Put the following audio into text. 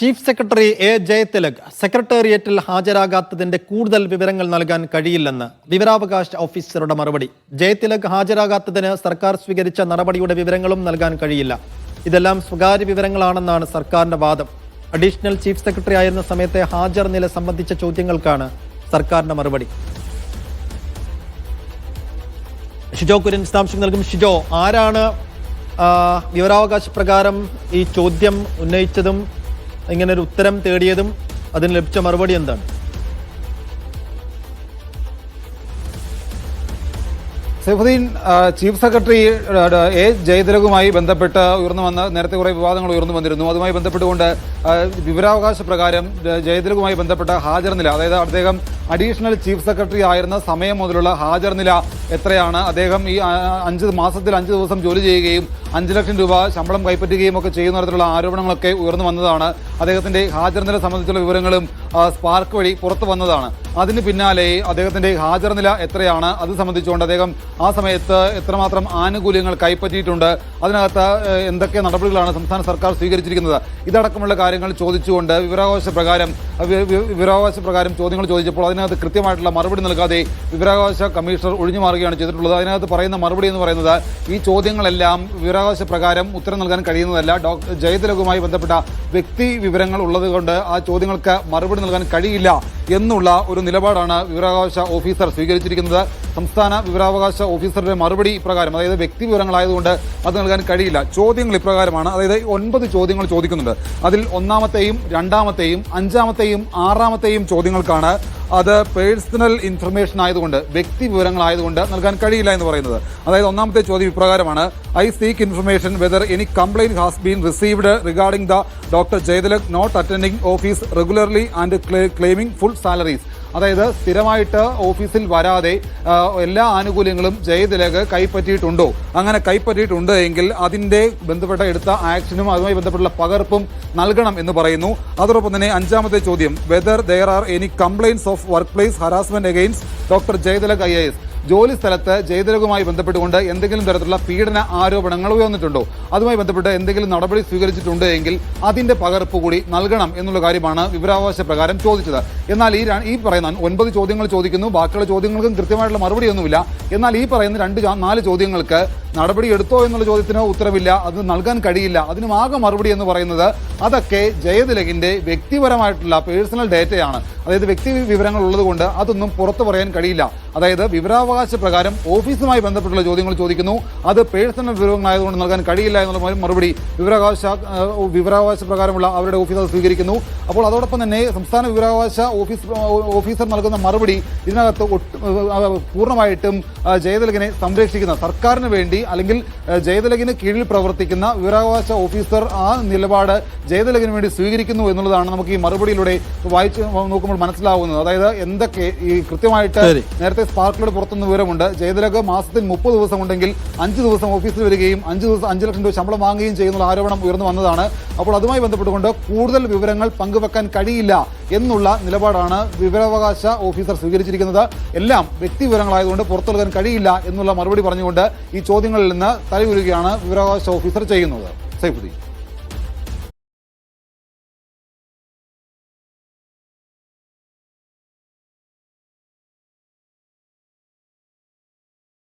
Chief secretary A Jayathilak സെക്രട്ടേറിയറ്റിൽ ഹാജരാകാത്തതിന്റെ കൂടുതൽ വിവരങ്ങൾ നൽകാൻ കഴിയില്ലെന്ന് വിവരാവകാശ ഓഫീസറുടെ മറുപടി. ജയതിലക് ഹാജരാകാത്തതിന് സർക്കാർ സ്വീകരിച്ച നടപടിയുടെ വിവരങ്ങളും നൽകാൻ കഴിയില്ല. ഇതെല്ലാം സ്വകാര്യ വിവരങ്ങളാണെന്നാണ് സർക്കാരിന്റെ വാദം. അഡീഷണൽ ചീഫ് സെക്രട്ടറി ആയിരുന്ന സമയത്തെ ഹാജർ നില സംബന്ധിച്ച ചോദ്യങ്ങൾക്കാണ് സർക്കാരിന്റെ മറുപടി. ഷിജോ കുര്യൻ വിശദാംശം നൽകും. ഷിജോ ആരാണ് വിവരാവകാശ പ്രകാരം ഈ ചോദ്യം ഉന്നയിച്ചതും ഇങ്ങനെ ഒരു ഉത്തരം തേടിയതും അതിന് ലഭിച്ച മറുപടി എന്താണ്? സൈഫുദ്ദീൻ ചീഫ് സെക്രട്ടറി എ ജയതിലകുമായി ബന്ധപ്പെട്ട് ഉയർന്നു വന്ന നേരത്തെ കുറെ വിവാദങ്ങൾ ഉയർന്നു വന്നിരുന്നു. അതുമായി ബന്ധപ്പെട്ടുകൊണ്ട് വിവരാവകാശ പ്രകാരം ജയതിലകുമായി ബന്ധപ്പെട്ട ഹാജർ നില അതായത് അദ്ദേഹം അഡീഷണൽ ചീഫ് സെക്രട്ടറി ആയിരുന്ന സമയം മുതലുള്ള ഹാജർ നില എത്രയാണ് അദ്ദേഹം ഈ അഞ്ച് മാസത്തിൽ അഞ്ച് ദിവസം ജോലി ചെയ്യുകയും അഞ്ച് ലക്ഷം രൂപ ശമ്പളം കൈപ്പറ്റുകയും ഒക്കെ ചെയ്യുന്ന തരത്തിലുള്ള ആരോപണങ്ങളൊക്കെ ഉയർന്നു വന്നതാണ്. അദ്ദേഹത്തിന്റെ ഹാജർ നില സംബന്ധിച്ചുള്ള വിവരങ്ങളും സ്പാർക്ക് വഴി പുറത്തു വന്നതാണ്. അതിന് പിന്നാലെ അദ്ദേഹത്തിന്റെ ഹാജർ നില എത്രയാണ് അത് സംബന്ധിച്ചുകൊണ്ട് അദ്ദേഹം ആ സമയത്ത് എത്രമാത്രം ആനുകൂല്യങ്ങൾ കൈപ്പറ്റിയിട്ടുണ്ട് അതിനകത്ത് എന്തൊക്കെ നടപടികളാണ് സംസ്ഥാന സർക്കാർ സ്വീകരിച്ചിരിക്കുന്നത് ഇതടക്കമുള്ള കാര്യങ്ങൾ ചോദിച്ചുകൊണ്ട് വിവരാവകാശ പ്രകാരം വിവരാവകാശ പ്രകാരം ചോദ്യങ്ങൾ ചോദിച്ചപ്പോൾ അതിനകത്ത് കൃത്യമായിട്ടുള്ള മറുപടി നൽകാതെ വിവരാവകാശ കമ്മീഷണർ ഒഴിഞ്ഞു മാറുകയാണ് ചെയ്തിട്ടുള്ളത്. അതിനകത്ത് പറയുന്ന മറുപടി എന്ന് പറയുന്നത് ഈ ചോദ്യങ്ങളെല്ലാം വിവരാവകാശ പ്രകാരം ഉത്തരം നൽകാൻ കഴിയുന്നതല്ല. ഡോക്ടർ ജയതിലകുമായി ബന്ധപ്പെട്ട വ്യക്തി വിവരങ്ങൾ ഉള്ളതുകൊണ്ട് ആ ചോദ്യങ്ങൾക്ക് മറുപടി നൽകാൻ കഴിയില്ല എന്നുള്ള ഒരു നിലപാടാണ് വിവരാവകാശ ഓഫീസർ സ്വീകരിച്ചിരിക്കുന്നത്. സംസ്ഥാന വിവരാവകാശ ഓഫീസറുടെ മറുപടി ഇപ്രകാരം അതായത് വ്യക്തി വിവരങ്ങളായതുകൊണ്ട് അത് നൽകാൻ കഴിയില്ല. ചോദ്യങ്ങൾ ഇപ്രകാരമാണ്. അതായത് ഒൻപത് ചോദ്യങ്ങൾ ചോദിക്കുന്നുണ്ട്. അതിൽ ഒന്നാമത്തെയും രണ്ടാമത്തെയും അഞ്ചാമത്തെയും ആറാമത്തെയും ചോദ്യങ്ങൾക്കാണ് അത് പേഴ്സണൽ ഇൻഫർമേഷൻ ആയതുകൊണ്ട് വ്യക്തി വിവരങ്ങളായതുകൊണ്ട് നൽകാൻ കഴിയില്ല എന്ന് പറയുന്നത്. അതായത് ഒന്നാമത്തെ ചോദ്യം ഇപ്രകാരമാണ്. I seek information whether any complaint has been received regarding the doctor Jayathilak not attending office regularly and claiming full salaries അതായത് സ്ഥിരമായിട്ട് ഓഫീസിൽ വരാതെ എല്ലാ ആനുകൂല്യങ്ങളും ജയതിലക് കൈപ്പറ്റിയിട്ടുണ്ടോ? അങ്ങനെ കൈപ്പറ്റിയിട്ടുണ്ട് എങ്കിൽ അതിന്റെ ബന്ധപ്പെട്ട എടുത്ത ആക്ഷനും അതുമായി ബന്ധപ്പെട്ടുള്ള പകർപ്പും നൽകണം എന്ന് പറയുന്നു. അതോടൊപ്പം തന്നെ അഞ്ചാമത്തെ ചോദ്യം whether there are any complaints of work place harassment against doctor Jayathilak I S? ജോലി സ്ഥലത്ത് ജയതിലകുമായി ബന്ധപ്പെട്ടുകൊണ്ട് എന്തെങ്കിലും തരത്തിലുള്ള പീഡന ആരോപണങ്ങൾ ഉയർന്നിട്ടുണ്ടോ? അതുമായി ബന്ധപ്പെട്ട് എന്തെങ്കിലും നടപടി സ്വീകരിച്ചിട്ടുണ്ട് എങ്കിൽ അതിന്റെ പകർപ്പ് കൂടി നൽകണം എന്നുള്ള കാര്യമാണ് വിവരാവകാശ പ്രകാരം ചോദിച്ചത്. എന്നാൽ ഈ ഈ പറയുന്ന ഒൻപത് ചോദ്യങ്ങൾ ചോദിക്കുന്നു ബാക്കിയുള്ള ചോദ്യങ്ങൾക്കും കൃത്യമായിട്ടുള്ള മറുപടിയൊന്നുമില്ല. എന്നാൽ ഈ പറയുന്ന രണ്ട് നാല് ചോദ്യങ്ങൾക്ക് നടപടി എടുത്തോ എന്നുള്ള ചോദ്യത്തിന് ഉത്തരവില്ല അത് നൽകാൻ കഴിയില്ല. അതിനും ആകെ മറുപടി എന്ന് പറയുന്നത് അതൊക്കെ ജയതിലകിന്റെ വ്യക്തിപരമായിട്ടുള്ള പേഴ്സണൽ ഡേറ്റയാണ്. അതായത് വ്യക്തി വിവരങ്ങൾ ഉള്ളതുകൊണ്ട് അതൊന്നും പുറത്തു പറയാൻ കഴിയില്ല. അതായത് വിവരാവകാശ പ്രകാരം ഓഫീസുമായി ബന്ധപ്പെട്ടുള്ള ചോദ്യങ്ങൾ ചോദിക്കുന്നു. അത് പേഴ്സണൽ വിവരങ്ങളായതുകൊണ്ട് നൽകാൻ കഴിയില്ല എന്നുള്ള മറുപടി വിവരാവകാശ വിവരാവകാശ പ്രകാരമുള്ള അവരുടെ ഓഫീസർ സ്വീകരിക്കുന്നു. അപ്പോൾ അതോടൊപ്പം തന്നെ സംസ്ഥാന വിവരാവകാശ ഓഫീസ് ഓഫീസർ നൽകുന്ന മറുപടി ഇതിനകത്ത് പൂർണമായിട്ടും ജയതിലകിനെ സംരക്ഷിക്കുന്ന സർക്കാരിന് വേണ്ടി അല്ലെങ്കിൽ ജയതിലകിന് കീഴിൽ പ്രവർത്തിക്കുന്ന വിവരാവകാശ ഓഫീസർ ആ നിലപാട് ജയതിലകിന് വേണ്ടി സ്വീകരിക്കുന്നു എന്നുള്ളതാണ് നമുക്ക് ഈ മറുപടിയിലൂടെ വായിച്ച് നോക്കുമ്പോൾ മനസ്സിലാവുന്നത്. അതായത് എന്തൊക്കെ ഈ കൃത്യമായിട്ട് നേരത്തെ സ്പാർക്കിലൂടെ പുറത്തുനിന്ന് വിവരമുണ്ട്. ജയതിലക് മാസത്തിൽ മുപ്പത് ദിവസം ഉണ്ടെങ്കിൽ അഞ്ച് ദിവസം ഓഫീസിൽ വരികയും അഞ്ച് ദിവസം അഞ്ച് ലക്ഷം രൂപ ശമ്പളം വാങ്ങുകയും ചെയ്യുന്ന ആരോപണം ഉയർന്നു വന്നതാണ്. അപ്പോൾ അതുമായി ബന്ധപ്പെട്ടുകൊണ്ട് കൂടുതൽ വിവരങ്ങൾ പങ്കുവെക്കാൻ കഴിയില്ല എന്നുള്ള നിലപാടാണ് വിവരാവകാശ ഓഫീസർ സ്വീകരിച്ചിരിക്കുന്നത്. എല്ലാം വ്യക്തി വിവരങ്ങളായതുകൊണ്ട് പുറത്തു നൽകാൻ കഴിയില്ല എന്നുള്ള മറുപടി പറഞ്ഞുകൊണ്ട് ഈ ചോദ്യങ്ങളിൽ നിന്ന് തലയുരുകയാണ് വിവരാവകാശ ഓഫീസർ ചെയ്യുന്നത്. സൈഫുദ്ദീൻ.